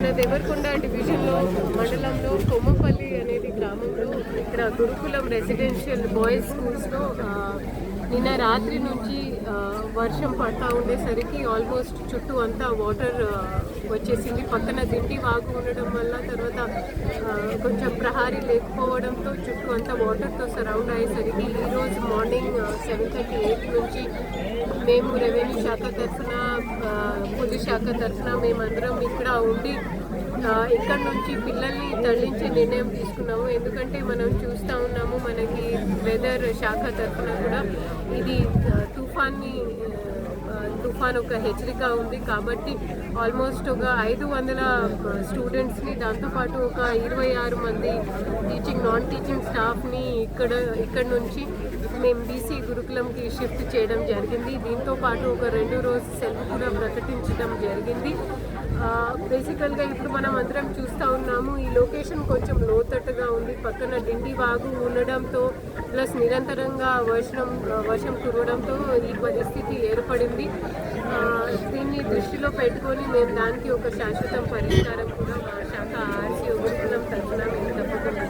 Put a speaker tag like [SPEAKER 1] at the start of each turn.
[SPEAKER 1] మన దేవరకొండ డివిజన్లో మండలంలో కొమ్మపల్లి అనేది గ్రామంలో ఇక్కడ గురుకులం రెసిడెన్షియల్ బాయ్స్ స్కూల్స్లో నిన్న రాత్రి నుంచి వర్షం పడతా ఉండేసరికి ఆల్మోస్ట్ చుట్టూ అంతా వాటర్ వచ్చేసింది. పక్కన దిండి వాగు ఉండడం వల్ల తర్వాత కొంచెం ప్రహారీ లేకపోవడంతో చుట్టూ అంతా వాటర్తో సరౌండ్ అయ్యేసరికి ఈరోజు మార్నింగ్ సెవెన్ థర్టీ ఎయిట్ నుంచి మేము రెవెన్యూ శాఖ తరఫున పోలీస్ శాఖ తరఫున మేమందరం ఇక్కడ ఉండి ఇక్కడ నుంచి పిల్లల్ని తరలించే నిర్ణయం తీసుకున్నాము. ఎందుకంటే మనం చూస్తూ ఉన్నాము మనకి వెదర్ శాఖ తరఫున కూడా ఇది తుఫాన్ని తుఫాన్ ఒక హెచ్చరిక ఉంది కాబట్టి ఆల్మోస్ట్ ఒక ఐదు వందల స్టూడెంట్స్ని దాంతోపాటు ఒక ఇరవై ఆరు మంది టీచింగ్ నాన్ టీచింగ్ స్టాఫ్ని ఇక్కడ ఇక్కడ నుంచి మేము బీసీ గురుకులంకి షిఫ్ట్ చేయడం జరిగింది. దీంతో పాటు ఒక రెండు రోజు సెలవు కూడా ప్రకటించడం జరిగింది. బేసికల్గా ఇప్పుడు మనం అందరం చూస్తూ ఉన్నాము ఈ లొకేషన్ కొంచెం లోతట్టుగా పక్కన డిండి వాగు ఉండడంతో ప్లస్ నిరంతరంగా వర్షం వర్షం కురవడంతో ఈ పరిస్థితి ఏర్పడింది. దీన్ని దృష్టిలో పెట్టుకొని మేము దానికి ఒక శాశ్వత పరిష్కారం కూడా మా శాఖ ఆర్సీ ఉపకులం తరఫున మేము తప్పకుండా